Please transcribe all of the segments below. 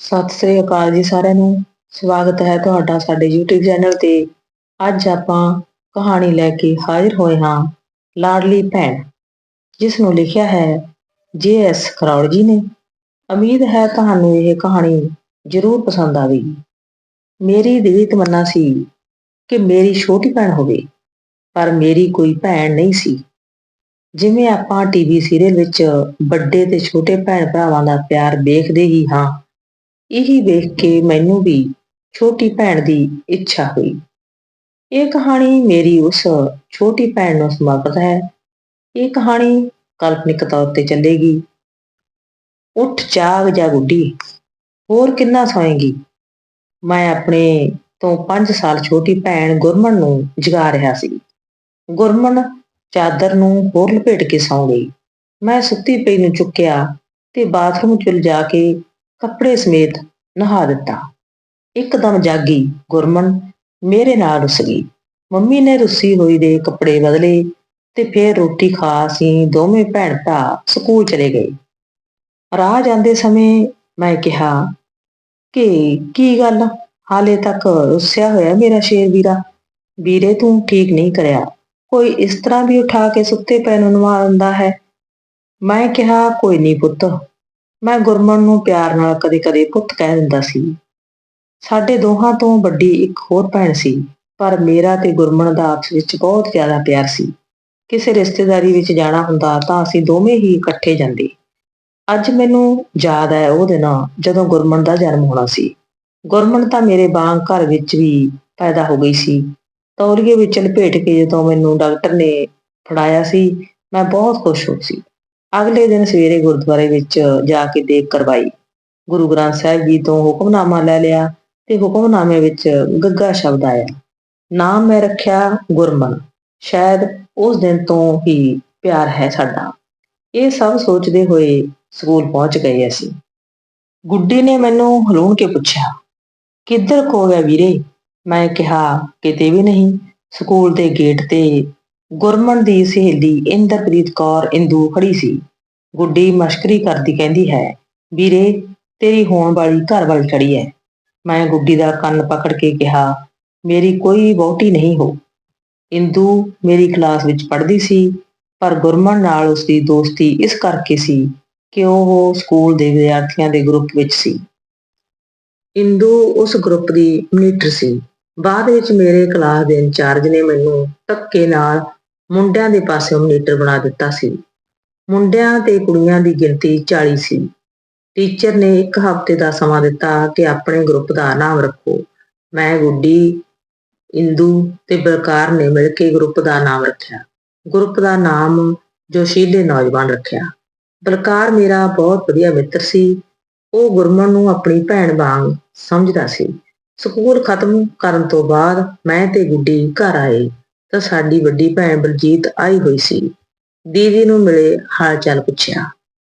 ਸਤਿ ਸ੍ਰੀ ਅਕਾਲ ਜੀ ਸਾਰਿਆਂ ਨੂੰ। ਸਵਾਗਤ ਹੈ ਤੁਹਾਡਾ ਸਾਡੇ YouTube ਚੈਨਲ ਤੇ। ਅੱਜ ਆਪਾਂ ਕਹਾਣੀ ਲੈ ਕੇ ਹਾਜ਼ਰ ਹੋਏ ਹਾਂ ਲਾਡਲੀ ਭੈਣ, ਜਿਸ ਨੂੰ ਲਿਖਿਆ ਹੈ ਜੇ.ਐਸ. ਖਰੌੜ ਜੀ ਨੇ। ਉਮੀਦ ਹੈ ਤੁਹਾਨੂੰ ਇਹ ਕਹਾਣੀ ਜ਼ਰੂਰ ਪਸੰਦ ਆਵੇਗੀ। ਮੇਰੀ ਦਿਲੀ ਤਮੰਨਾ ਸੀ ਕਿ ਮੇਰੀ ਛੋਟੀ ਭੈਣ ਹੋਵੇ, ਪਰ ਮੇਰੀ ਕੋਈ ਭੈਣ ਨਹੀਂ ਸੀ। ਜਿਵੇਂ ਆਪਾਂ ਟੀਵੀ ਸੀਰੀਅਲ ਵਿੱਚ ਵੱਡੇ ਤੇ ਛੋਟੇ ਭੈਣ ਭਰਾਵਾਂ ਦਾ ਪਿਆਰ ਵੇਖਦੇ ਹੀ ਹਾਂ ਇਹੀ ਵੇਖ ਕੇ ਮੈਨੂੰ ਵੀ ਛੋਟੀ ਭੈਣ ਦੀ ਇੱਛਾ ਹੋਈ। ਇਹ ਕਹਾਣੀ ਮੇਰੀ ਉਸ ਛੋਟੀ ਭੈਣ ਨੂੰ ਸਮਰਪਿਤ ਹੈ। ਇਹ ਕਹਾਣੀ ਕਾਲਪਨਿਕ ਤੌਰ ਤੇ ਚੱਲੇਗੀ। ਉੱਠ, ਜਾਗ ਜਾ ਗੁੱਡੀ, ਹੋਰ ਕਿੰਨਾ ਸੌਏਗੀ? ਮੈਂ ਆਪਣੇ ਤੋਂ 5 ਸਾਲ ਛੋਟੀ ਭੈਣ ਗੁਰਮਨ ਨੂੰ ਜਗਾ ਰਿਹਾ ਸੀ। ਗੁਰਮਨ ਚਾਦਰ ਨੂੰ ਹੋਰ ਲਪੇਟ ਕੇ ਸੌਂ ਗਈ। ਮੈਂ ਸੁੱਤੀ ਪਈ ਨੂੰ ਚੁੱਕਿਆ ਤੇ ਬਾਥਰੂਮ ਚ ਜਾ ਕੇ ਕੱਪੜੇ ਸਮੇਤ ਨਹਾ ਦਿੱਤਾ। ਇੱਕਦਮ ਜਾਗੀ ਗੁਰਮਨ, ਮੇਰੇ ਨਾਲ ਰੁੱਸ ਗਈ। ਮੰਮੀ ਨੇ ਰੁੱਸੀ ਹੋਈ ਦੇ ਕੱਪੜੇ ਬਦਲੇ ਤੇ ਫੇਰ ਰੋਟੀ ਖਾ ਅਸੀਂ ਦੋਵੇਂ ਭੈਣ ਭਰਾ ਸਕੂਲ ਚਲੇ ਗਏ। ਰਾਹ ਜਾਂਦੇ ਸਮੇਂ ਮੈਂ ਕਿਹਾ, ਕਿ ਕੀ ਗੱਲ? ਹਾਲੇ ਤੱਕ ਰੁੱਸਿਆ ਹੋਇਆ ਮੇਰਾ ਸ਼ੇਰ ਵੀਰਾ? ਵੀਰੇ, ਤੂੰ ਠੀਕ ਨਹੀਂ ਕਰਿਆ। ਕੋਈ ਇਸ ਤਰ੍ਹਾਂ ਵੀ ਉਠਾ ਕੇ ਸੁੱਤੇ ਪੈਣ ਨੂੰ ਨਵਾ ਦਿੰਦਾ ਹੈ? ਮੈਂ ਕਿਹਾ, ਕੋਈ ਨਹੀਂ ਪੁੱਤ ਮੈਂ ਗੁਰਮਨ ਨੂੰ ਪਿਆਰ ਨਾਲ ਕਦੇ-ਕਦੇ ਪੁੱਤ ਕਹਿ ਦਿੰਦਾ ਸੀ। ਸਾਡੇ ਦੋਹਾਂ ਤੋਂ ਵੱਡੀ ਇੱਕ ਹੋਰ ਭੈਣ ਸੀ, ਪਰ ਮੇਰਾ ਤੇ ਗੁਰਮਨ ਦਾ ਆਪਸ ਵਿੱਚ ਬਹੁਤ ਜ਼ਿਆਦਾ ਪਿਆਰ ਸੀ। ਕਿਸੇ ਰਿਸ਼ਤੇਦਾਰੀ ਵਿੱਚ ਜਾਣਾ ਹੁੰਦਾ ਤਾਂ ਅਸੀਂ ਦੋਵੇਂ ਹੀ ਇਕੱਠੇ ਜਾਂਦੇ। ਅੱਜ ਮੈਨੂੰ ਯਾਦ ਹੈ ਉਹ ਦਿਨ ਜਦੋਂ ਗੁਰਮਨ ਦਾ ਜਨਮ ਹੋਣਾ ਸੀ। ਗੁਰਮਨ ਤਾਂ ਮੇਰੇ ਬਾਂਗ ਘਰ ਵਿੱਚ ਵੀ ਪੈਦਾ ਹੋ ਗਈ ਸੀ। ਤੌਰੀਏ ਵਿੱਚ ਲਪੇਟ ਕੇ ਜਦੋਂ ਮੈਨੂੰ ਡਾਕਟਰ ਨੇ ਫੜਾਇਆ ਸੀ, ਮੈਂ ਬਹੁਤ ਖੁਸ਼ ਹੋ ਸੀ। ਅਗਲੇ ਦਿਨ ਸਵੇਰੇ ਗੁਰਦੁਆਰੇ ਵਿੱਚ ਜਾ ਕੇ ਦੇਖ ਕਰਵਾਈ। ਗੁਰੂ ਗ੍ਰੰਥ ਸਾਹਿਬ ਜੀ ਤੋਂ ਹੁਕਮਨਾਮਾ ਲੈ ਲਿਆ ਤੇ ਹੁਕਮਨਾਮੇ ਵਿੱਚ ਗੱਗਾ ਸ਼ਬਦ ਆਇਆ, ਨਾਮ ਮੈਂ ਰੱਖਿਆ ਗੁਰਮਨ, ਸ਼ਾਇਦ ਉਸ ਦਿਨ ਤੋਂ ਹੀ ਪਿਆਰ ਹੈ ਸਾਡਾ। ਇਹ ਸਭ ਸੋਚਦੇ ਹੋਏ ਸਕੂਲ ਪਹੁੰਚ ਗਏ ਅਸੀਂ। ਗੁੱਡੀ ਨੇ ਮੈਨੂੰ ਹਲੂਣ ਕੇ ਪੁੱਛਿਆ, ਕਿੱਧਰ ਕੋ ਗਿਆ ਵੀਰੇ? ਮੈਂ ਕਿਹਾ, ਕਿਤੇ ਵੀ ਨਹੀਂ, ਸਕੂਲ ਦੇ ਗੇਟ ਤੇ ਗੁਰਮਨ ਦੀ ਸਹੇਲੀ ਇੰਦਰਪ੍ਰੀਤ ਕੌਰ ਇੰਦੂ ਖੜੀ ਸੀ। ਗੁੱਡੀ ਮਸ਼ਕਰੀ ਕਰਦੀ ਕਹਿੰਦੀ ਹੈ, ਵੀਰੇ, ਤੇਰੀ ਹੋਣ ਵਾਲੀ ਘਰ ਵੱਲ ਖੜੀ ਹੈ ਮੈਂ ਗੁੱਡੀ ਦਾ ਕੰਨ ਪਕੜ ਕੇ ਕਿਹਾ, ਮੇਰੀ ਕੋਈ ਬਹੁਤੀ ਨਹੀਂ ਹੋ। ਇੰਦੂ ਮੇਰੀ ਕਲਾਸ ਵਿੱਚ ਪੜ੍ਹਦੀ ਸੀ, ਪਰ ਗੁਰਮਨ ਨਾਲ ਉਸਦੀ ਦੋਸਤੀ ਇਸ ਕਰਕੇ ਸੀ ਕਿ ਉਹ ਸਕੂਲ ਦੇ ਵਿਦਿਆਰਥੀਆਂ ਦੇ ਗਰੁੱਪ ਵਿੱਚ ਸੀ। ਇੰਦੂ ਉਸ ਗਰੁੱਪ ਦੀ ਮਨੀਟਰ ਸੀ। ਬਾਅਦ ਵਿੱਚ ਮੇਰੇ ਕਲਾਸ ਦੇ ਇੰਚਾਰਜ ਨੇ ਮੈਨੂੰ ਧੱਕੇ ਨਾਲ ਮੁੰਡਿਆਂ ਦੇ ਪਾਸੇ ਮਨੀਟਰ ਬਣਾ ਦਿੱਤਾ ਸੀ। ਮੁੰਡਿਆਂ ਤੇ ਕੁੜੀਆਂ ਦੀ ਗਿਣਤੀ 40 ਸੀ। ਟੀਚਰ ਨੇ ਇੱਕ ਹਫ਼ਤੇ ਦਾ ਸਮਾਂ ਦਿੱਤਾ ਕਿ ਆਪਣੇ ਗਰੁੱਪ ਦਾ ਨਾਮ ਰੱਖੋ। ਮੈਂ ਗੁੱਡੀ, ਇੰਦੂ ਤੇ ਬਲਕਾਰ ਨੇ ਮਿਲ ਕੇ ਗਰੁੱਪ ਦਾ ਨਾਮ ਰੱਖਿਆ। ਗਰੁੱਪ ਦਾ ਨਾਮ ਜੋਸ਼ੀਲੇ ਨੌਜਵਾਨ ਰੱਖਿਆ। ਬਲਕਾਰ ਮੇਰਾ ਬਹੁਤ ਵਧੀਆ ਮਿੱਤਰ ਸੀ। ਉਹ ਗੁਰਮਨ ਨੂੰ ਆਪਣੀ ਭੈਣ ਵਾਂਗ ਸਮਝਦਾ ਸੀ। ਸਕੂਲ ਖਤਮ ਕਰਨ ਤੋਂ ਬਾਅਦ ਮੈਂ ਤੇ ਗੁੱਡੀ ਘਰ ਆਏ। ਤਾਂ ਸਾਡੀ ਵੱਡੀ ਭੈਣ ਬਲਜੀਤ ਆਈ ਹੋਈ ਸੀ। ਦੀਦੀ ਨੂੰ ਮਿਲੇ ਹਾਲ ਚਾਲ ਪੁੱਛਿਆ।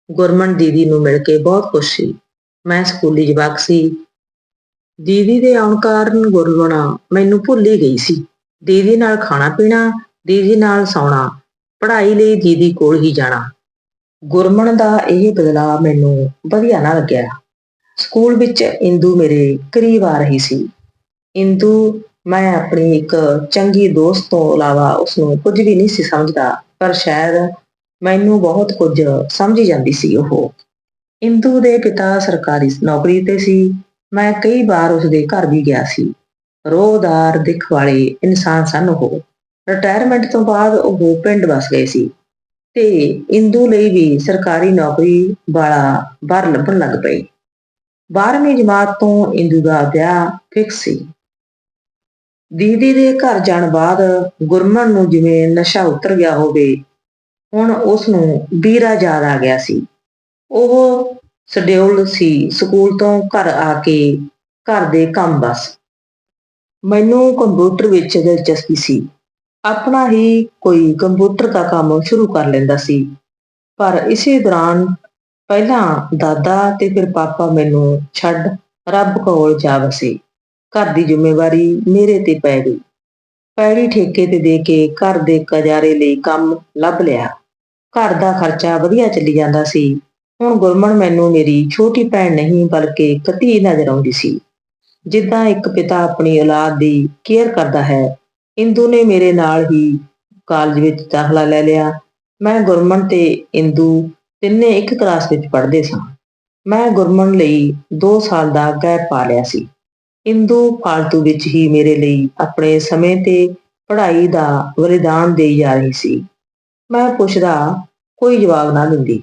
ਗੁਰਮਨ ਦੀਦੀ ਨੂੰ ਮਿਲ ਕੇ ਬਹੁਤ ਖੁਸ਼ ਸੀ। ਮੈਂ ਸਕੂਲੀ ਜਵਾਕ ਸੀ। ਦੀਦੀ ਦੇ ਆਉਣ ਕਾਰਨ ਗੁਰਮਨ ਮੈਨੂੰ ਭੁੱਲ ਹੀ ਗਈ ਸੀ। ਦੀਦੀ ਨਾਲ ਖਾਣਾ ਪੀਣਾ, ਦੀਦੀ ਨਾਲ ਸੌਣਾ, ਪੜ੍ਹਾਈ ਲਈ ਦੀਦੀ ਕੋਲ ਹੀ ਜਾਣਾ। ਗੁਰਮਨ ਦਾ ਇਹ ਬਦਲਾਅ ਮੈਨੂੰ ਵਧੀਆ ਨਾ ਲੱਗਿਆ। ਸਕੂਲ ਵਿੱਚ ਇੰਦੂ ਮੇਰੇ ਕਰੀਬ ਆ ਰਹੀ ਸੀ। ਇੰਦੂ ਮੈਂ ਆਪਣੀ ਇੱਕ ਚੰਗੀ ਦੋਸਤ ਤੋਂ ਇਲਾਵਾ ਉਸ ਨੂੰ ਕੁਝ ਵੀ ਨਹੀਂ ਸੀ ਸਮਝਦਾ, ਪਰ ਸ਼ਾਇਦ ਮੈਨੂੰ ਬਹੁਤ ਕੁਝ ਸਮਝੀ ਜਾਂਦੀ ਸੀ ਉਹ। ਇੰਦੂ ਦੇ ਪਿਤਾ ਸਰਕਾਰੀ ਨੌਕਰੀ ਤੇ ਸੀ। ਮੈਂ ਕਈ ਵਾਰ ਉਸ ਦੇ ਘਰ ਵੀ ਗਿਆ ਸੀ। ਰੋਹਦਾਰ ਦਿੱਖ ਵਾਲੇ ਇਨਸਾਨ ਸਨ ਉਹ। ਰਿਟਾਇਰਮੈਂਟ ਤੋਂ ਬਾਅਦ ਉਹ ਪਿੰਡ ਵਸ ਗਏ ਸੀ ਤੇ ਇੰਦੂ ਲਈ ਵੀ ਸਰਕਾਰੀ ਨੌਕਰੀ ਵਾਲਾ ਬਾਹਰ ਲੱਭਣ ਲੱਗ ਪਈ। 12ਵੀਂ ਜਮਾਤ ਤੋਂ ਇੰਦੂ ਦਾ ਵਿਆਹ ਫਿਕਸ ਸੀ। ਦੀਦੀ ਦੇ ਘਰ ਜਾਣ ਬਾਅਦ ਗੁਰਮਨ ਨੂੰ ਜਿਵੇਂ ਨਸ਼ਾ ਉਤਰ ਗਿਆ ਹੋਵੇ, ਹੁਣ ਉਸ ਨੂੰ ਵੀਰਾ ਯਾਦ ਆ ਗਿਆ ਸੀ। ਉਹ ਸ਼ਡਿਊਲ ਸੀ ਸਕੂਲ ਤੋਂ ਘਰ ਆ ਕੇ ਘਰ ਦੇ ਕੰਮ ਬਸ। ਮੈਨੂੰ ਕੰਪਿਊਟਰ ਵਿੱਚ ਦਿਲਚਸਪੀ ਸੀ। ਆਪਣਾ ਹੀ ਕੋਈ ਕੰਪਿਊਟਰ ਦਾ ਕੰਮ ਸ਼ੁਰੂ ਕਰ ਲੈਂਦਾ ਸੀ। ਪਰ ਇਸੇ ਦੌਰਾਨ ਪਹਿਲਾਂ ਦਾਦਾ ਤੇ ਫਿਰ ਪਾਪਾ ਮੈਨੂੰ ਛੱਡ ਰੱਬ ਕੋਲ ਜਾ ਵਸੇ। ਘਰ ਦੀ ਜ਼ਿੰਮੇਵਾਰੀ ਮੇਰੇ ਤੇ ਪੈ ਗਈ। ਪੈੜੀ ਠੇਕੇ ਤੇ ਦੇ ਕੇ ਘਰ ਦੇ ਕਜਾਰੇ ਲਈ ਕੰਮ ਲੱਭ ਲਿਆ। ਘਰ ਦਾ ਖਰਚਾ ਵਧੀਆ ਚੱਲੀ ਜਾਂਦਾ ਸੀ। ਹੁਣ ਗੁਰਮਨ ਮੈਨੂੰ ਮੇਰੀ ਛੋਟੀ ਭੈਣ ਨਹੀਂ, ਬਲਕਿ ਕਤੀ ਨਜ਼ਰ ਆਉਂਦੀ ਸੀ। ਜਿੱਦਾਂ ਇੱਕ ਪਿਤਾ ਆਪਣੀ ਔਲਾਦ ਦੀ ਕੇਅਰ ਕਰਦਾ ਹੈ, ਇੰਦੂ ਨੇ ਮੇਰੇ ਨਾਲ ਹੀ ਕਾਲਜ ਵਿੱਚ ਦਾਖਲਾ ਲੈ ਲਿਆ। ਮੈਂ ਗੁਰਮਨ ਤੇ ਇੰਦੂ ਤਿੰਨੇ ਇੱਕ ਕਲਾਸ ਵਿੱਚ ਪੜ੍ਹਦੇ ਸਾਂ। ਮੈਂ ਗੁਰਮਨ ਲਈ 2 ਸਾਲ ਦਾ ਗੈਪ ਪਾ ਲਿਆ ਸੀ। ਇੰਦੂ ਫਾਲਤੂ ਵਿੱਚ ਹੀ ਮੇਰੇ ਲਈ ਆਪਣੇ ਸਮੇਂ ਤੇ ਪੜ੍ਹਾਈ ਦਾ ਬਲੀਦਾਨ ਦੇਈ ਜਾ ਰਹੀ ਸੀ। ਮੈਂ ਪੁੱਛਦਾ, ਕੋਈ ਜਵਾਬ ਨਾ ਦਿੰਦੀ।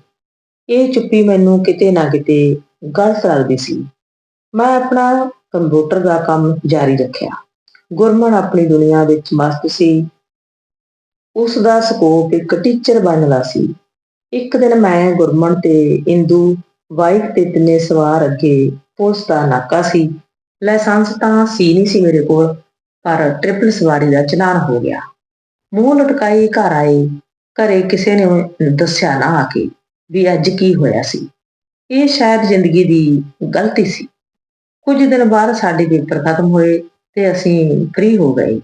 ਇਹ ਚੁੱਪੀ ਮੈਨੂੰ ਕਿਤੇ ਨਾ ਕਿਤੇ ਗਲਤ ਲੱਗਦੀ ਸੀ। ਮੈਂ ਆਪਣਾ ਕੰਪਿਊਟਰ ਦਾ ਕੰਮ ਜਾਰੀ ਰੱਖਿਆ। ਗੁਰਮਨ ਆਪਣੀ ਦੁਨੀਆ ਵਿੱਚ ਮਸਤ ਸੀ। ਉਸ ਦਾ ਸਕੋਪ ਇੱਕ ਟੀਚਰ ਬਣਨ ਦਾ ਸੀ। ਇੱਕ ਦਿਨ ਮੈਂ ਗੁਰਮਨ ਤੇ ਇੰਦੂ ਬਾਈਕ ਤੇ ਤਿੰਨੇ ਸਵਾਰ ਅੱਗੇ ਪੁਲਿਸ ਦਾ ਨਾਕਾ ਸੀ। ਲਾਇਸੈਂਸ ਤਾਂ ਸੀ ਨਹੀਂ ਸੀ ਮੇਰੇ ਕੋਲ, ਪਰ ਟ੍ਰਿਪਲ ਸਵਾਰੀ ਦਾ ਚਲਾਨ ਹੋ ਗਿਆ। ਮੂੰਹ ਲਟਕਾਈ ਘਰ ਆਏ ਘਰੇ ਕਿਸੇ ਨੇ ਦੱਸਿਆ ਨਾ ਆ ਕੇ ਵੀ ਅੱਜ ਕੀ ਹੋਇਆ ਸੀ। ਇਹ ਸ਼ਾਇਦ ਜ਼ਿੰਦਗੀ ਦੀ ਗਲਤੀ ਸੀ। ਕੁਝ ਦਿਨ ਬਾਅਦ ਸਾਡੇ ਪੇਪਰ ਖਤਮ ਹੋਏ ਤੇ ਅਸੀਂ ਫ੍ਰੀ ਹੋ ਗਏ।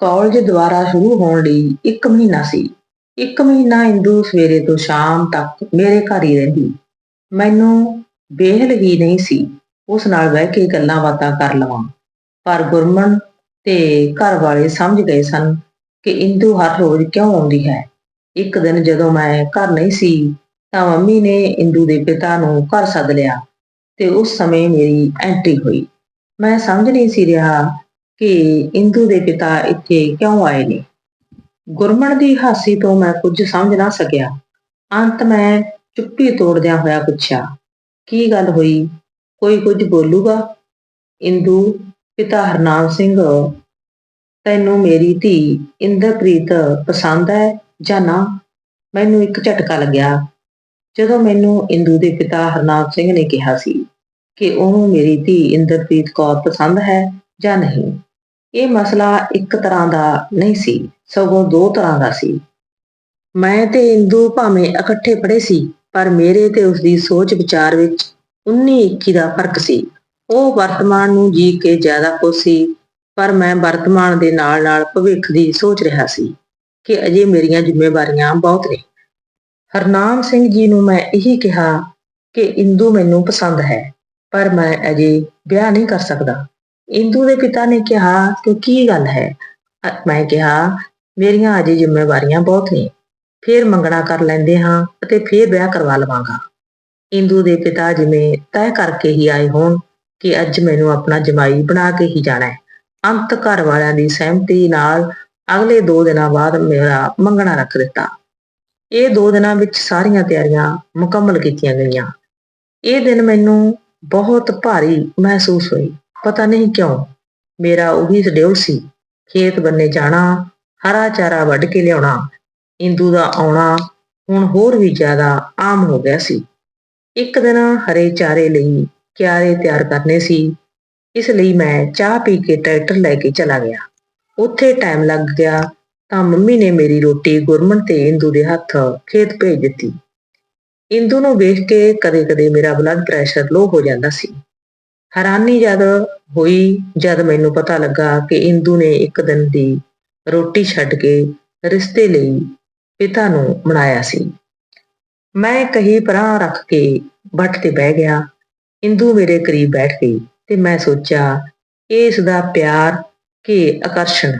ਕਾਲਜ ਦੁਬਾਰਾ ਸ਼ੁਰੂ ਹੋਣ ਲਈ 1 ਮਹੀਨਾ ਸੀ। 1 ਮਹੀਨਾ ਇੰਦੂ ਸਵੇਰੇ ਤੋਂ ਸ਼ਾਮ ਤੱਕ ਮੇਰੇ ਘਰ ਹੀ ਰਹਿੰਦੀ। ਮੈਨੂੰ ਬੇਹਲ ਹੀ ਨਹੀਂ ਸੀ। ਉਸ ਨਾਲ ਬਹਿ ਕੇ ਗੱਲਾਂ ਬਾਤਾਂ ਕਰ ਲਵਾਂ। ਪਰ ਗੁਰਮਨ ਤੇ ਘਰ ਵਾਲੇ ਸਮਝ ਗਏ ਸਨ ਕਿ ਇੰਦੂ ਹਰ ਰੋਜ਼ ਕਿਉਂ ਆਉਂਦੀ ਹੈ। ਇੱਕ ਦਿਨ ਜਦੋਂ ਮੈਂ ਘਰ ਨਹੀਂ ਸੀ, ਤਾਂ ਮੰਮੀ ਨੇ ਇੰਦੂ ਦੇ ਪਿਤਾ ਨੂੰ ਘਰ ਸੱਦ ਲਿਆ ਤੇ ਉਸ ਸਮੇਂ ਮੇਰੀ ਐਂਟਰੀ ਹੋਈ। ਮੈਂ ਸਮਝ ਨਹੀਂ ਸੀ ਰਿਹਾ ਕਿ ਇੰਦੂ ਦੇ ਪਿਤਾ ਇੱਥੇ ਕਿਉਂ ਆਏ ਨੇ। ਗੁਰਮਨ ਦੀ ਹਾਸੀ ਤੋਂ ਮੈਂ ਕੁਝ ਸਮਝ ਨਾ ਸਕਿਆ। ਅੰਤ ਮੈਂ ਚੁੱਪੀ ਤੋੜਦਿਆਂ ਹੋਇਆ ਪੁੱਛਿਆ, ਕੀ ਗੱਲ ਹੋਈ? ਕੋਈ ਕੁਝ ਬੋਲੂਗਾ? ਇੰਦੂ ਪਿਤਾ ਹਰਨਾਮ ਸਿੰਘ, ਤੈਨੂੰ ਮੇਰੀ ਧੀ ਇੰਦਰਪ੍ਰੀਤ ਪਸੰਦ ਹੈ ਜਾਂ ਨਾ? ਮੈਨੂੰ ਇੱਕ ਝਟਕਾ ਲੱਗਿਆ। ਜਦੋਂ ਮੈਨੂੰ ਇੰਦੂ ਦੇ ਪਿਤਾ ਹਰਨਾਮ ਸਿੰਘ ਨੇ ਕਿਹਾ ਸੀ ਕਿ ਉਹਨੂੰ ਮੇਰੀ ਧੀ ਇੰਦਰਪ੍ਰੀਤ ਕੌਰ ਪਸੰਦ ਹੈ ਜਾਂ ਨਹੀਂ, ਇਹ ਮਸਲਾ ਇੱਕ ਤਰ੍ਹਾਂ ਦਾ ਨਹੀਂ ਸੀ, ਸਗੋਂ ਦੋ ਤਰ੍ਹਾਂ ਦਾ ਸੀ। ਮੈਂ ਤੇ ਇੰਦੂ ਭਾਵੇਂ ਇਕੱਠੇ ਪੜ੍ਹੇ ਸੀ, ਪਰ ਮੇਰੇ ਤੇ ਉਸ ਦੀ ਸੋਚ ਵਿਚਾਰ ਵਿੱਚ 19-21 ਦਾ ਫ਼ਰਕ ਸੀ। ਉਹ ਵਰਤਮਾਨ ਨੂੰ ਜੀ ਕੇ ਜ਼ਿਆਦਾ ਖੁਸ਼ ਸੀ, ਪਰ ਮੈਂ ਵਰਤਮਾਨ ਦੇ ਨਾਲ-ਨਾਲ ਭਵਿੱਖ ਦੀ ਸੋਚ ਰਿਹਾ ਸੀ ਕਿ ਅਜੇ ਮੇਰੀਆਂ ਜ਼ਿੰਮੇਵਾਰੀਆਂ ਬਹੁਤ ਨੇ। ਹਰਨਾਮ ਸਿੰਘ ਜੀ ਨੂੰ ਮੈਂ ਇਹੀ ਕਿਹਾ ਕਿ ਇੰਦੂ ਮੈਨੂੰ ਪਸੰਦ ਹੈ, ਪਰ ਮੈਂ ਅਜੇ ਵਿਆਹ ਨਹੀਂ ਕਰ ਸਕਦਾ। ਇੰਦੂ ਦੇ ਪਿਤਾ ਨੇ ਕਿਹਾ ਕਿ ਕੀ ਗੱਲ ਹੈ? ਮੈਂ ਕਿਹਾ, ਮੇਰੀਆਂ ਅਜੇ ਜ਼ਿੰਮੇਵਾਰੀਆਂ ਬਹੁਤ ਨੇ, ਫੇਰ ਮੰਗਣਾ ਕਰ ਲੈਂਦੇ ਹਾਂ ਅਤੇ ਫੇਰ ਵਿਆਹ ਕਰਵਾ ਲਵਾਂਗਾ। ਇੰਦੂ ਦੇ ਪਿਤਾ ਜਿਵੇਂ ਤੈਅ ਕਰਕੇ ਹੀ ਆਏ ਹੋਣ ਕਿ ਅੱਜ ਮੈਨੂੰ ਆਪਣਾ ਜਮਾਈ ਬਣਾ ਕੇ ਹੀ ਜਾਣਾ ਹੈ। ਅੰਤ ਘਰ ਵਾਲਿਆਂ ਦੀ ਸਹਿਮਤੀ ਨਾਲ ਅਗਲੇ 2 ਦਿਨਾਂ ਬਾਅਦ ਮੇਰਾ ਮੰਗਣਾ ਰੱਖ ਦਿੱਤਾ। ਇਹ 2 ਦਿਨਾਂ ਵਿੱਚ ਸਾਰੀਆਂ ਤਿਆਰੀਆਂ ਮੁਕੰਮਲ ਕੀਤੀਆਂ ਗਈਆਂ। ਇਹ ਦਿਨ ਮੈਨੂੰ ਬਹੁਤ ਭਾਰੀ ਮਹਿਸੂਸ ਹੋਈ। ਪਤਾ ਨਹੀਂ ਕਿਉਂ ਮੇਰਾ ਉਹੀ ਸ਼ਡਿਊਲ ਸੀ। ਖੇਤ ਬੰਨੇ ਜਾਣਾ, ਹਰਾ ਚਾਰਾ ਵੱਢ ਕੇ ਲਿਆਉਣਾ, ਇੰਦੂ ਦਾ ਆਉਣਾ ਹੁਣ ਹੋਰ ਵੀ ਜ਼ਿਆਦਾ ਆਮ ਹੋ ਗਿਆ ਸੀ। ਇੱਕ ਦਿਨ ਹਰੇ ਚਾਰੇ ਲਈ ਕਿਆਰੇ ਤਿਆਰ ਕਰਨੇ ਸੀ। ਇਸ ਲਈ ਮੈਂ ਚਾਹ ਪੀ ਕੇ ਟਰੈਕਟਰ ਲੈ ਕੇ ਚਲਾ ਗਿਆ। ਉੱਥੇ ਟਾਈਮ ਲੱਗ ਗਿਆ ਤਾਂ ਮੰਮੀ ਨੇ ਮੇਰੀ ਰੋਟੀ ਗੁਰਮਨ ਤੇ ਇੰਦੂ ਦੇ ਹੱਥ ਖੇਤ ਭੇਜ ਦਿੱਤੀ। ਇੰਦੂ ਨੂੰ ਵੇਖ ਕੇ ਕਦੇ-ਕਦੇ ਮੇਰਾ ਬਲੱਡ ਪ੍ਰੈਸ਼ਰ ਲੋ ਹੋ ਜਾਂਦਾ ਸੀ। ਹੈਰਾਨੀ ਜਦ ਹੋਈ, ਜਦ ਮੈਨੂੰ ਪਤਾ ਲੱਗਾ ਕਿ ਇੰਦੂ ਨੇ ਇੱਕ ਦਿਨ ਦੀ ਰੋਟੀ ਛੱਡ ਕੇ ਰਿਸ਼ਤੇ ਲਈ ਪਿਤਾ ਨੂੰ ਮਨਾਇਆ ਸੀ। ਮੈਂ ਕਹੀ ਪਰਾਂ ਰੱਖ ਕੇ ਬੱਟ ਤੇ ਬਹਿ ਗਿਆ। ਇੰਦੂ ਮੇਰੇ ਕਰੀਬ ਬੈਠ ਗਈ ਤੇ ਮੈਂ ਸੋਚਿਆ, ਇਹ ਇਸ ਦਾ ਪਿਆਰ ਕਿ ਆਕਰਸ਼ਣ।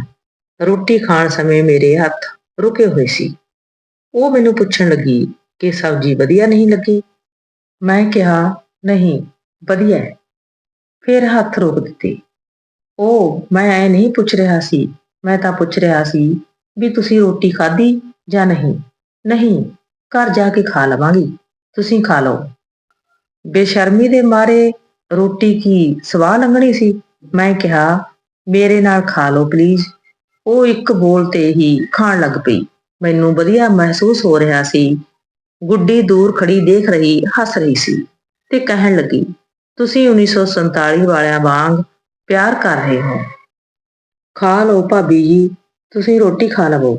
ਰੋਟੀ ਖਾਣ ਸਮੇਂ ਮੇਰੇ ਹੱਥ ਰੁਕੇ ਹੋਏ ਸੀ। ਉਹ ਮੈਨੂੰ ਪੁੱਛਣ ਲੱਗੀ ਕਿ ਸਬਜ਼ੀ ਵਧੀਆ ਨਹੀਂ ਲੱਗੀ। ਮੈਂ ਕਿਹਾ, ਨਹੀਂ, ਵਧੀਆ ਹੈ। ਫਿਰ ਹੱਥ ਰੋਕ ਦਿੱਤੇ। ਉਹ, ਮੈਂ ਐ ਨਹੀਂ ਪੁੱਛ ਰਿਹਾ ਸੀ। ਮੈਂ ਤਾਂ ਪੁੱਛ ਰਿਹਾ ਸੀ ਵੀ ਤੁਸੀਂ ਰੋਟੀ ਖਾਧੀ ਜਾਂ ਨਹੀਂ? ਨਹੀਂ ਘਰ ਜਾ ਕੇ ਖਾ ਲਵਾਂਗੀ। ਤੁਸੀਂ ਖਾ ਲਓ। ਬੇਸ਼ਰਮੀ ਦੇ ਮਾਰੇ ਰੋਟੀ ਕੀ ਸਵਾਹ ਲੰਘਣੀ ਸੀ? ਮੈਂ ਕਿਹਾ, ਮੇਰੇ ਨਾਲ ਖਾ ਲਓ ਪਲੀਜ਼ ਉਹ ਇੱਕ ਬੋਲ ਤੇ ਹੀ ਖਾਣ ਲੱਗ ਪਈ। ਮੈਨੂੰ ਵਧੀਆ ਮਹਿਸੂਸ ਹੋ ਰਿਹਾ ਸੀ। ਗੁੱਡੀ ਦੂਰ ਖੜੀ ਦੇਖ ਰਹੀ, ਹੱਸ ਰਹੀ ਸੀ ਤੇ ਕਹਿਣ ਲੱਗੀ, ਤੁਸੀਂ 1947 ਵਾਲਿਆਂ ਵਾਂਗ ਪਿਆਰ ਕਰ ਰਹੇ ਹੋ। ਖਾ ਲਓ ਭਾਬੀ ਜੀ, ਤੁਸੀਂ ਰੋਟੀ ਖਾ ਲਵੋ।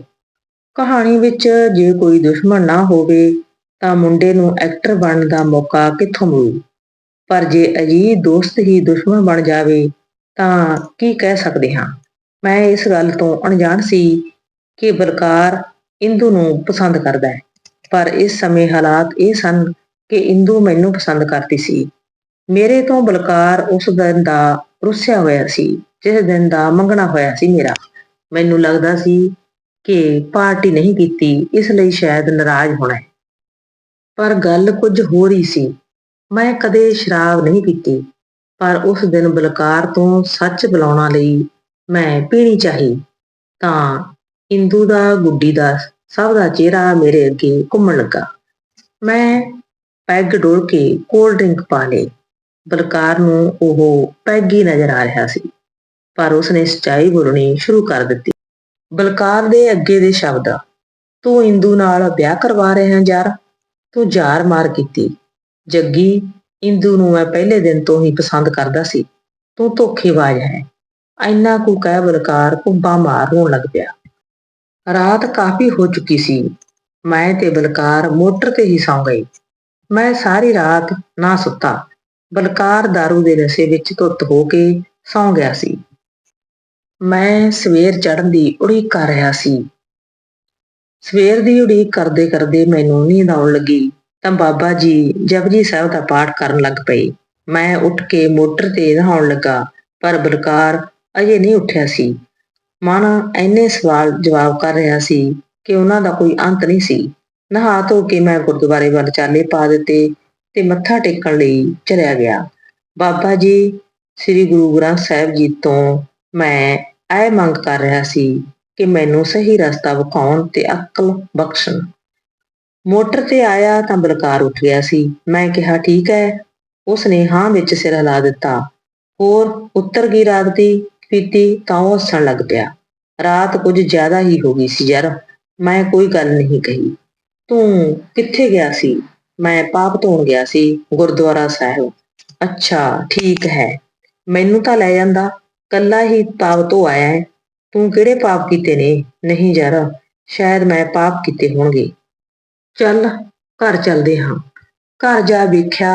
ਕਹਾਣੀ ਵਿੱਚ ਜੇ ਕੋਈ ਦੁਸ਼ਮਣ ਨਾ ਹੋਵੇ, ਤਾਂ ਮੁੰਡੇ ਨੂੰ ਐਕਟਰ ਬਣਨ ਦਾ ਮੌਕਾ ਕਿੱਥੋਂ ਮਿਲੂ? ਪਰ ਜੇ ਅਜਿਹੀ ਦੋਸਤ ਹੀ ਦੁਸ਼ਮਣ ਬਣ ਜਾਵੇ, ਤਾਂ ਕੀ ਕਹਿ ਸਕਦੇ ਹਾਂ? ਮੈਂ ਇਸ ਗੱਲ ਤੋਂ ਅਣਜਾਣ ਸੀ ਕਿ ਬਲਕਾਰ ਇੰਦੂ ਨੂੰ ਪਸੰਦ ਕਰਦਾ ਹੈ। ਪਰ ਇਸ ਸਮੇਂ ਹਾਲਾਤ ਇਹ ਸਨ ਕਿ ਇੰਦੂ ਮੈਨੂੰ ਪਸੰਦ ਕਰਦੀ ਸੀ। ਮੇਰੇ ਤੋਂ ਬਲਕਾਰ ਉਸ ਦਿਨ ਦਾ ਰੁੱਸਿਆ ਹੋਇਆ ਸੀ, ਜਿਸ ਦਿਨ ਦਾ ਮੰਗਣਾ ਹੋਇਆ ਸੀ ਮੇਰਾ। ਮੈਨੂੰ ਲੱਗਦਾ ਸੀ ਕਿ ਪਾਰਟੀ ਨਹੀਂ ਕੀਤੀ, ਇਸ ਲਈ ਸ਼ਾਇਦ ਨਾਰਾਜ਼ ਹੋਣਾ ਹੈ। ਪਰ ਗੱਲ ਕੁਝ ਹੋਰ ਹੀ ਸੀ। ਮੈਂ ਕਦੇ ਸ਼ਰਾਬ ਨਹੀਂ ਪੀਤੀ, ਪਰ ਉਸ ਦਿਨ ਬਲਕਾਰ ਤੋਂ ਸੱਚ ਬੁਲਾਉਣਾ ਲਈ ਮੈਂ ਪੀਣੀ ਚਾਹੀ। ਤਾਂ ਇੰਦੂ ਦਾ ਗੁੱਡੀ ਦਾ ਸਭ ਦਾ ਚਿਹਰਾ ਮੇਰੇ ਅੱਗੇ ਘੁੰਮਣ ਲੱਗਾ। ਮੈਂ ਪੈਗ ਡੋਲ ਕੇ ਕੋਲਡ ਡਰਿੰਕ ਪਾ ਲਈ ਬਲਕਾਰ ਨੂੰ ਉਹ ਪੈਗੀ ਨਜ਼ਰ ਆ ਰਿਹਾ ਸੀ। ਪਰ ਉਸਨੇ ਸੱਚਾਈ ਬੋਲਣੀ ਸ਼ੁਰੂ ਕਰ ਦਿੱਤੀ। ਬਲਕਾਰ ਦੇ ਅੱਗੇ ਦੇ ਸ਼ਬਦ, ਤੂੰ ਇੰਦੂ ਨਾਲ ਵਿਆਹ ਕਰਵਾ ਰਿਹਾ ਯਾਰ, ਤੂੰ ਜ਼ਾਰ ਮਾਰ ਕੀਤੀ। ਜੱਗੀ, ਇੰਦੂ ਨੂੰ ਮੈਂ ਪਹਿਲੇ ਦਿਨ ਤੋਂ ਹੀ ਪਸੰਦ ਕਰਦਾ ਸੀ। ਤੂੰ ਧੋਖੇਬਾਜ਼ ਹੈ। ਇੰਨਾ ਕੁ ਕਹਿ ਬਲਕਾਰ ਕੁੱਬਾ ਮਾਰ ਰੋਣ ਲੱਗ ਪਿਆ। ਰਾਤ ਕਾਫੀ ਹੋ ਚੁੱਕੀ ਸੀ। ਮੈਂ ਤੇ ਬਲਕਾਰ ਮੋਟਰ ਤੇ ਹੀ ਸੌਂ ਗਏ। ਮੈਂ ਸਾਰੀ ਰਾਤ ਨਾ ਸੁੱਤਾ। ਬਲਕਾਰ दारू ਦੇ ਨਸ਼ੇ ਵਿੱਚ ਧੁੱਤ ਹੋ ਕੇ ਸੌਂ ਗਿਆ ਸੀ। ਮੈਂ ਸਵੇਰ ਚੜ੍ਹਨ ਦੀ ਉਡੀਕ ਕਰ ਰਿਹਾ ਸੀ। ਸਵੇਰ ਦੀ ਉਡੀਕ ਕਰਦੇ ਕਰਦੇ ਮੈਨੂੰ ਨੀਂਦ ਆਉਣ ਲੱਗੀ, ਤਾਂ ਬਾਬਾ ਜੀ ਜਪਜੀ ਸਾਹਿਬ ਦਾ ਪਾਠ ਕਰਨ ਲੱਗ ਪਏ। ਮੈਂ ਉੱਠ ਕੇ ਮੋਟਰ ਤੇ ਨਹਾਉਣ ਲੱਗਾ, ਪਰ ਬਲਕਾਰ ਅਜੇ ਨਹੀਂ ਉੱਠਿਆ ਸੀ। ਮਨ ਐਨੇ ਸਵਾਲ ਜਵਾਬ ਕਰ ਰਿਹਾ ਸੀ ਕਿ ਉਹਨਾਂ ਦਾ ਕੋਈ ਅੰਤ ਨਹੀਂ ਸੀ। ਨਹਾ ਧੋ ਕੇ ਮੈਂ ਗੁਰਦੁਆਰੇ ਵੱਲ ਚਾਲੇ ਪਾ ਦਿੱਤੇ ਤੇ ਮੱਥਾ ਟੇਕਣ ਲਈ ਚਲਿਆ ਗਿਆ। ਬਾਬਾ ਜੀ, ਸ੍ਰੀ ਗੁਰੂ ਗ੍ਰੰਥ ਸਾਹਿਬ ਜੀ ਤੋਂ ਮੈਂ ਇਹ ਮੰਗ ਕਰ ਰਿਹਾ ਸੀ ਕਿ ਮੈਨੂੰ ਸਹੀ ਰਸਤਾ ਵਿਖਾਉਣ ਤੇ ਅਕਲ ਬਖਸ਼ਣ। ਮੋਟਰ ਤੇ ਆਇਆ ਤਾਂ ਬਲਕਾਰ ਉੱਠ ਗਿਆ ਸੀ। ਮੈਂ ਕਿਹਾ, ਠੀਕ ਹੈ। ਉਸਨੇ ਹਾਂ ਵਿੱਚ ਸਿਰ ਹਿਲਾ ਦਿੱਤਾ। ਹੋਰ ਉੱਤਰ ਗਈ ਰਾਤ ਦੀ ਪੀਤੀ ਤਾਂ ਉਹ ਹੱਸਣ ਲੱਗ ਪਿਆ। ਰਾਤ ਕੁਝ ਜ਼ਿਆਦਾ ਹੀ ਹੋ ਗਈ ਸੀ ਯਾਰ। ਮੈਂ ਕੋਈ ਗੱਲ ਨਹੀਂ ਕਹੀ। ਤੂੰ ਕਿੱਥੇ ਗਿਆ ਸੀ? ਮੈਂ ਪਾਪ ਧੋਣ ਗਿਆ ਸੀ ਗੁਰਦੁਆਰਾ ਸਾਹਿਬ। ਅੱਛਾ, ਠੀਕ ਹੈ। ਮੈਨੂੰ ਤਾਂ ਲੈ ਜਾਂਦਾ। ਕੱਲਾ ਹੀ ਪਾਪ ਤੋਂ ਆਇਆ ਹੈ। ਤੂੰ ਕਿਹੜੇ ਪਾਪ ਕੀਤੇ ਨੇ? ਨਹੀਂ ਯਾਰ, ਸ਼ਾਇਦ ਮੈਂ ਪਾਪ ਕੀਤੇ ਹੋਣਗੇ। ਚੱਲ, ਘਰ ਚੱਲਦੇ ਹਾਂ। ਘਰ ਜਾ ਵੇਖਿਆ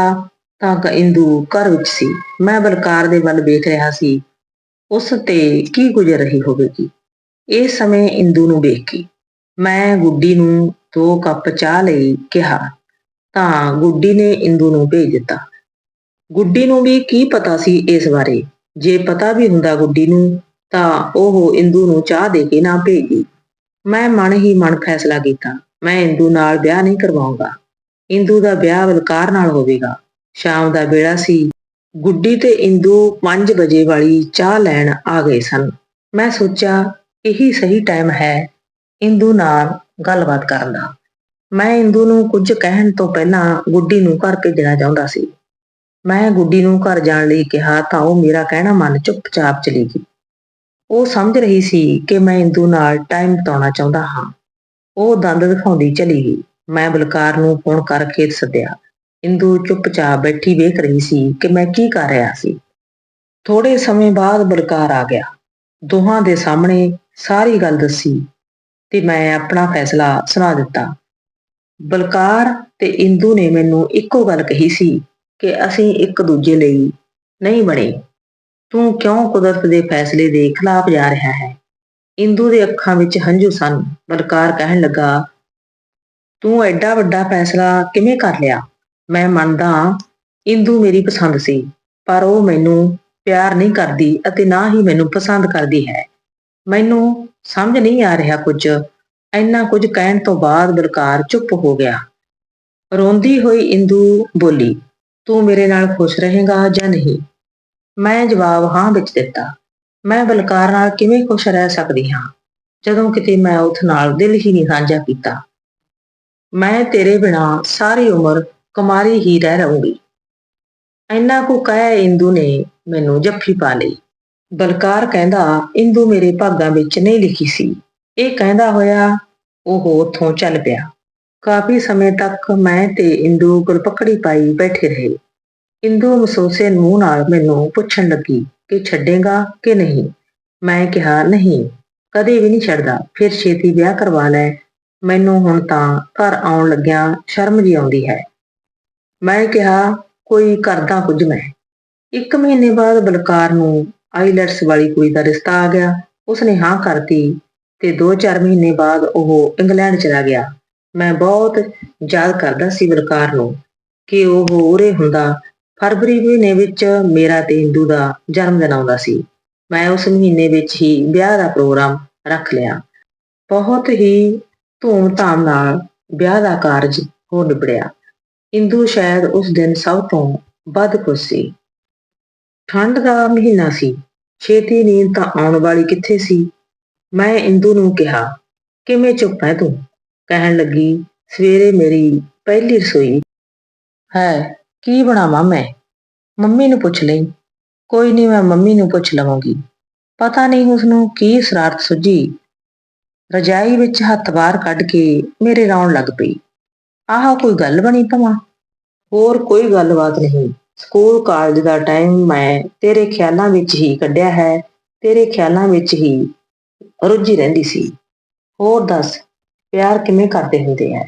ਤਾਂ ਇੰਦੂ ਘਰ ਵਿੱਚ ਸੀ। ਮੈਂ ਬਲਕਾਰ ਦੇ ਵੱਲ ਵੇਖ ਰਿਹਾ ਸੀ। ਉਸ ਤੇ ਕੀ ਗੁਜ਼ਰ ਰਹੀ ਹੋਵੇਗੀ? ਇਸ ਸਮੇਂ ਇੰਦੂ ਨੂੰ ਵੇਖ ਕੇ ਮੈਂ ਗੁੱਡੀ ਨੂੰ ਦੋ ਕੱਪ ਚਾਹ ਲਈ ਕਿਹਾ, ਤਾਂ ਗੁੱਡੀ ਨੇ ਇੰਦੂ ਨੂੰ ਭੇਜ ਦਿੱਤਾ। ਗੁੱਡੀ ਨੂੰ ਵੀ ਕੀ ਪਤਾ ਸੀ ਇਸ ਬਾਰੇ? ਜੇ ਪਤਾ ਵੀ ਹੁੰਦਾ ਗੁੱਡੀ ਨੂੰ, ਤਾਂ ਉਹ ਇੰਦੂ ਨੂੰ ਚਾਹ ਦੇ ਕੇ ਨਾ ਭੇਜਦੀ। ਮੈਂ ਮਨ ਹੀ ਮਨ ਫੈਸਲਾ ਕੀਤਾ, ਮੈਂ ਇੰਦੂ ਨਾਲ ਵਿਆਹ ਨਹੀਂ ਕਰਵਾਉਂਗਾ ਇੰਦੂ ਦਾ ਵਿਆਹ ਬਲਕਾਰ ਨਾਲ ਹੋਵੇਗਾ। ਸ਼ਾਮ ਦਾ ਵੇਲਾ ਸੀ। ਗੁੱਡੀ ਤੇ ਇੰਦੂ 5 ਵਜੇ ਵਾਲੀ ਚਾਹ ਲੈਣ ਆ ਗਏ ਸਨ। ਮੈਂ ਸੋਚਿਆ, ਇਹੀ ਸਹੀ ਟਾਈਮ ਹੈ। ਇੰਦੂ ਨਾਲ ਗੱਲਬਾਤ ਕਰਨ ਦਾ। ਮੈਂ ਇੰਦੂ ਨੂੰ ਕੁਝ ਕਹਿਣ ਤੋਂ ਪਹਿਲਾਂ ਗੁੱਡੀ ਨੂੰ ਘਰ ਭੇਜਣਾ ਚਾਹੁੰਦਾ ਸੀ। ਮੈਂ ਗੁੱਡੀ ਨੂੰ ਘਰ ਜਾਣ ਲਈ ਕਿਹਾ ਤਾਂ ਉਹ ਮੇਰਾ ਕਹਿਣਾ ਮੰਨ ਚੁੱਪਚਾਪ ਚਲੀ ਗਈ। ਉਹ ਸਮਝ ਰਹੀ ਸੀ ਕਿ ਮੈਂ ਇੰਦੂ ਨਾਲ ਟਾਈਮ ਬਿਤਾਉਣਾ ਚਾਹੁੰਦਾ ਹਾਂ। ਉਹ ਦੰਦ ਦਿਖਾਉਂਦੀ ਚਲੀ ਗਈ। ਮੈਂ ਬਲਕਾਰ ਨੂੰ ਫੋਨ ਕਰਕੇ ਸੱਦਿਆ। ਇੰਦੂ ਚੁੱਪਚਾਪ ਬੈਠੀ ਵੇਖ ਰਹੀ ਸੀ ਕਿ ਮੈਂ ਕੀ ਕਰ ਰਿਹਾ ਸੀ। ਥੋੜੇ ਸਮੇਂ ਬਾਅਦ ਬਲਕਾਰ ਆ ਗਿਆ। ਦੋਹਾਂ ਦੇ ਸਾਹਮਣੇ ਸਾਰੀ ਗੱਲ ਦੱਸੀ ਤੇ ਮੈਂ ਆਪਣਾ ਫੈਸਲਾ ਸੁਣਾ ਦਿੱਤਾ। ਬਲਕਾਰ ਤੇ ਇੰਦੂ ਨੇ ਮੈਨੂੰ ਇੱਕੋ ਗੱਲ ਕਹੀ ਸੀ ਕਿ ਅਸੀਂ ਇੱਕ ਦੂਜੇ ਲਈ ਨਹੀਂ ਬਣੇ। ਤੂੰ ਕਿਉਂ ਕੁਦਰਤ ਦੇ ਫੈਸਲੇ ਦੇ ਖਿਲਾਫ ਜਾ ਰਿਹਾ ਹੈ? ਇੰਦੂ ਦੇ ਅੱਖਾਂ ਵਿੱਚ ਹੰਝੂ ਸਨ। ਬਲਕਾਰ ਕਹਿਣ ਲੱਗਾ, ਤੂੰ ਐਡਾ ਵੱਡਾ ਫੈਸਲਾ ਕਿਵੇਂ ਕਰ ਲਿਆ? ਮੈਂ ਮੰਨਦਾ ਇੰਦੂ ਮੇਰੀ ਪਸੰਦ ਸੀ, ਪਰ ਉਹ ਮੈਨੂੰ ਪਿਆਰ ਨਹੀਂ ਕਰਦੀ ਅਤੇ ਨਾ ਹੀ ਮੈਨੂੰ ਪਸੰਦ ਕਰਦੀ ਹੈ। ਮੈਨੂੰ ਸਮਝ ਨਹੀਂ ਆ ਰਿਹਾ ਕੁਝ। ਇੰਨਾ ਕੁਝ ਕਹਿਣ ਤੋਂ ਬਾਅਦ ਬਲਕਾਰ ਚੁੱਪ ਹੋ ਗਿਆ। ਰੋਂਦੀ ਹੋਈ ਇੰਦੂ ਬੋਲੀ ਤੂੰ ਮੇਰੇ ਨਾਲ ਖੁਸ਼ ਰਹੇਗਾ ਜਾਂ ਨਹੀਂ? ਮੈਂ ਜਵਾਬ ਹਾਂ ਵਿੱਚ ਦਿੱਤਾ। ਮੈਂ ਬਲਕਾਰ ਨਾਲ ਕਿਵੇਂ ਖੁਸ਼ ਰਹਿ ਸਕਦੀ ਹਾਂ? ਜਦੋਂ ਕਿਤੇ ਮੈਂ ਉਸ ਨਾਲ ਦਿਲ ਹੀ ਨਹੀਂ ਸਾਂਝਾ ਕੀਤਾ। ਮੈਂ ਤੇਰੇ ਬਿਨਾ ਸਾਰੀ ਉਮਰ ਕੁਮਾਰੀ ਹੀ ਰਹਿ ਰਹੂੰਗੀ। ਇੰਨਾ ਕੁ ਕਹਿ ਇੰਦੂ ਨੇ ਮੈਨੂੰ ਜੱਫੀ ਪਾ ਲਈ। ਬਲਕਾਰ ਕਹਿੰਦਾ, ਇੰਦੂ ਮੇਰੇ ਭਾਗਾਂ ਵਿੱਚ ਨਹੀਂ ਲਿਖੀ ਸੀ। ਇਹ ਕਹਿੰਦਾ ਹੋਇਆ ਉਹ ਉੱਥੋਂ ਚੱਲ ਪਿਆ। ਕਾਫੀ ਸਮੇਂ ਤੱਕ ਮੈਂ ਤੇ ਇੰਦੂ ਗੁਰਪਕੜੀ ਪਾਈ ਬੈਠੇ ਰਹੇ। ਇੰਦੂ ਮਸੋਸੇ ਮੂੰਹ ਨਾਲ ਮੈਨੂੰ ਪੁੱਛਣ ਲੱਗੀ ਕਿ ਛੱਡੇਗਾ ਕਿ ਨਹੀਂ? ਮੈਂ ਕਿਹਾ, ਨਹੀਂ, ਕਦੇ ਵੀ ਨਹੀਂ ਛੱਡਦਾ। ਫਿਰ ਛੇਤੀ ਵਿਆਹ ਕਰਵਾ ਲੈ। ਮੈਨੂੰ ਹੁਣ ਤਾਂ ਘਰ ਆਉਣ ਲੱਗਿਆ ਸ਼ਰਮ ਜੀ ਆਉਂਦੀ ਹੈ। ਮੈਂ ਕਿਹਾ, ਕੋਈ ਕਰਦਾ ਕੁਝ ਮੈਂ? ਇੱਕ ਮਹੀਨੇ ਬਾਅਦ ਬਲਕਾਰ ਨੂੰ ਆਈਲੈਟਸ ਵਾਲੀ ਕੁੜੀ ਦਾ ਰਿਸ਼ਤਾ ਆ ਗਿਆ। ਉਸਨੇ ਹਾਂ ਕਰਤੀ ਤੇ 2-4 ਮਹੀਨੇ ਬਾਅਦ ਉਹ ਇੰਗਲੈਂਡ ਚਲਾ ਗਿਆ। ਮੈਂ ਬਹੁਤ ਯਾਦ ਕਰਦਾ ਸੀ ਬਲਕਾਰ ਨੂੰ ਕਿ ਉਹ ਉਰੇ ਹੁੰਦਾ, ਫਰਵਰੀ ਮਹੀਨੇ ਵਿੱਚ ਮੇਰਾ ਤੇ ਇੰਦੂ ਦਾ ਜਨਮ ਦਿਨ ਆਉਂਦਾ ਸੀ। ਮੈਂ ਉਸ ਮਹੀਨੇ ਵਿੱਚ ਹੀ ਵਿਆਹ ਦਾ ਪ੍ਰੋਗਰਾਮ ਰੱਖ ਲਿਆ। ਬਹੁਤ ਹੀ ਧੂਮ-ਧਾਮ ਨਾਲ ਵਿਆਹ ਦਾ ਕਾਰਜ ਹੋ ਨਿਬੜਿਆ। ਇੰਦੂ ਸ਼ਾਇਦ ਉਸ ਦਿਨ ਸਭ ਤੋਂ ਵੱਧ ਖੁਸ਼ ਸੀ। ਠੰਡ ਦਾ ਮਹੀਨਾ ਸੀ। ਛੇਤੀ ਨੀਂਦ ਤਾਂ ਆਉਣ ਵਾਲੀ ਕਿੱਥੇ ਸੀ? ਮੈਂ ਇੰਦੂ ਨੂੰ ਕਿਹਾ, ਕਿਵੇਂ ਚੁੱਪ ਹੈ ਤੂੰ? ਕਹਿਣ ਲੱਗੀ, ਸਵੇਰੇ ਮੇਰੀ ਪਹਿਲੀ ਰਸੋਈ। ਹੈ, ਕੀ ਬਣਾਵਾਂ ਮੈਂ? ਮੰਮੀ ਨੂੰ ਪੁੱਛ ਲਈ। ਕੋਈ ਨਹੀਂ, ਮੈਂ ਮੰਮੀ ਨੂੰ ਪੁੱਛ ਲਵਾਂਗੀ। ਪਤਾ ਨਹੀਂ ਉਸ ਨੂੰ ਕੀ ਸ਼ਰਾਰਤ ਸੁੱਝੀ। ਰਜਾਈ ਵਿੱਚ ਹੱਥ ਬਾਹਰ ਕੱਢ ਕੇ ਮੇਰੇ ਰੌਣ ਲੱਗ ਪਈ। ਆਹ ਕੋਈ ਗੱਲ ਬਣੀ ਭਵਾਂ ਹੋਰ ਕੋਈ ਗੱਲਬਾਤ ਨਹੀਂ। ਸਕੂਲ ਕਾਲਜ ਦਾ ਟਾਈਮ ਮੈਂ ਤੇਰੇ ਖਿਆਲਾਂ ਵਿੱਚ ਹੀ ਕੱਢਿਆ ਹੈ। ਤੇਰੇ ਖਿਆਲਾਂ ਵਿੱਚ ਹੀ ਰੁੱਝੀ ਰਹਿੰਦੀ ਸੀ। ਹੋਰ ਦੱਸ ਪਿਆਰ ਕਿਵੇਂ ਕਰਦੇ ਹੁੰਦੇ ਆ?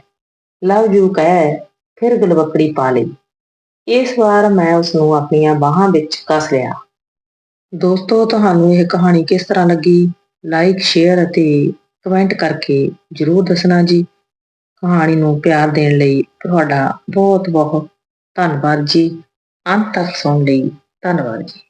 ਲਵ ਯੂ ਕਹਿ, ਫਿਰ ਗਲਵੱਕੜੀ ਪਾ ਲਈ। ਇਸ ਵਾਰ ਮੈਂ ਉਸ ਨੂੰ ਆਪਣੀਆਂ ਬਾਹਾਂ ਵਿੱਚ ਕੱਸ ਲਿਆ। ਦੋਸਤੋ, ਤੁਹਾਨੂੰ ਇਹ ਕਹਾਣੀ ਕਿਸ ਤਰ੍ਹਾਂ ਲੱਗੀ? ਲਾਈਕ ਸ਼ੇਅਰ ਅਤੇ ਕਮੈਂਟ ਕਰਕੇ ਜਰੂਰ ਦੱਸਣਾ ਜੀ। ਕਹਾਣੀ ਨੂੰ ਪਿਆਰ ਦੇਣ ਲਈ ਤੁਹਾਡਾ ਬਹੁਤ ਬਹੁਤ ਧੰਨਵਾਦ ਜੀ। ਅੰਤ ਤੱਕ ਸੁਣਨ ਲਈ ਧੰਨਵਾਦ ਜੀ।